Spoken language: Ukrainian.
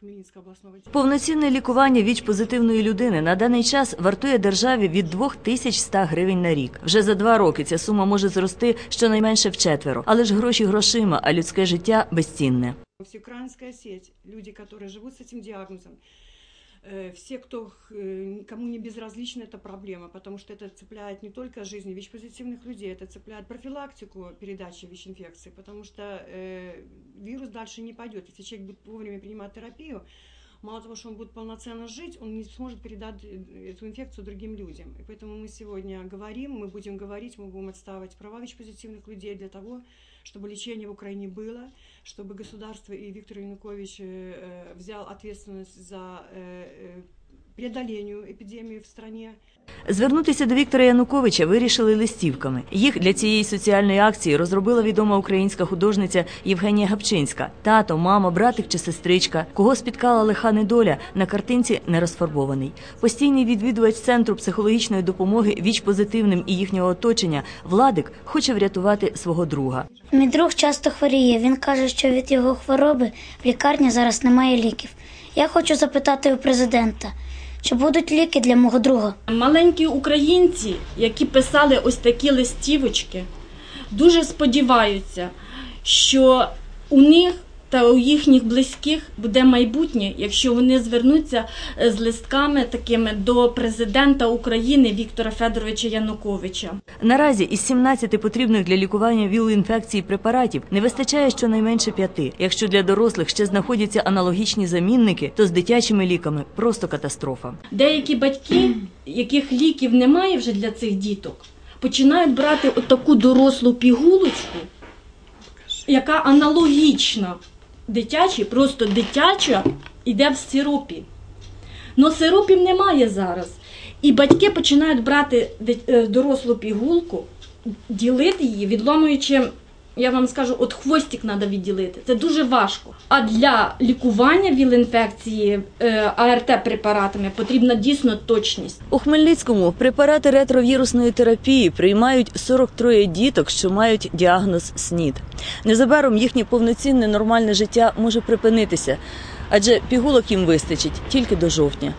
Хмельницкого областного Повноцінне лікування ВІЧ-позитивної людини на даний час вартує державі від 2100 гривень на рік. Вже за два роки ця сума може зрости щонайменше вчетверо. Але ж гроші грошима, а людське життя безцінне. Всеукраинская сеть, люди, которые живут с этим диагнозом, э, Все, кто, э, кому не безразлична эта проблема, потому что это цепляет не только жизни ВИЧ-позитивных людей, это цепляет профилактику передачи ВИЧ-инфекции, потому что э, вирус дальше не пойдет. Если человек будет вовремя принимать терапию, мало того, что он будет полноценно жить, он не сможет передать э, эту инфекцию другим людям. И поэтому мы сегодня говорим, мы будем говорить, мы будем отстаивать права ВИЧ-позитивных людей для того, чтобы лечение в Украине было, чтобы государство и Виктор Янукович э, э, взял ответственность за э, э, преодоление эпидемии в стране. Звернутися до Віктора Януковича вирішили листівками. Їх для цієї соціальної акції розробила відома українська художниця Євгенія Гапчинська. Тато, мама, братик чи сестричка. Кого спіткала лиха недоля, на картинці не розфарбований. Постійний відвідувач центру психологічної допомоги ВІЧ-позитивним і їхнього оточення Владик хоче врятувати свого друга. Мій друг часто хворіє. Він каже, що від його хвороби в лікарні зараз немає ліків. Я хочу запитати у президента, чи будуть ліки для мого друга. Маленькі українці, які писали ось такі листівочки, дуже сподіваються, що у них та у їхніх близьких буде майбутнє, якщо вони звернуться е, з листками такими до президента України Віктора Федоровича Януковича. Наразі із 17 потрібних для лікування ВІЛ-інфекції препаратів не вистачає щонайменше п'яти. Якщо для дорослих ще знаходяться аналогічні замінники, то з дитячими ліками просто катастрофа. Деякі батьки, яких ліків немає вже для цих діток, починають брати отаку дорослу пігулочку, яка аналогічна дитячій, просто дитяча йде в сиропі. Но сиропів немає зараз. І батьки починають брати е, дорослу пігулку, ділити її, відломуючи, я вам скажу, от хвостик треба відділити. Це дуже важко. А для лікування ВІЛ-інфекції е, АРТ-препаратами потрібна дійсно точність. У Хмельницькому препарати ретровірусної терапії приймають 43 діток, що мають діагноз СНІД. Незабаром їхнє повноцінне нормальне життя може припинитися, адже пігулок їм вистачить тільки до жовтня.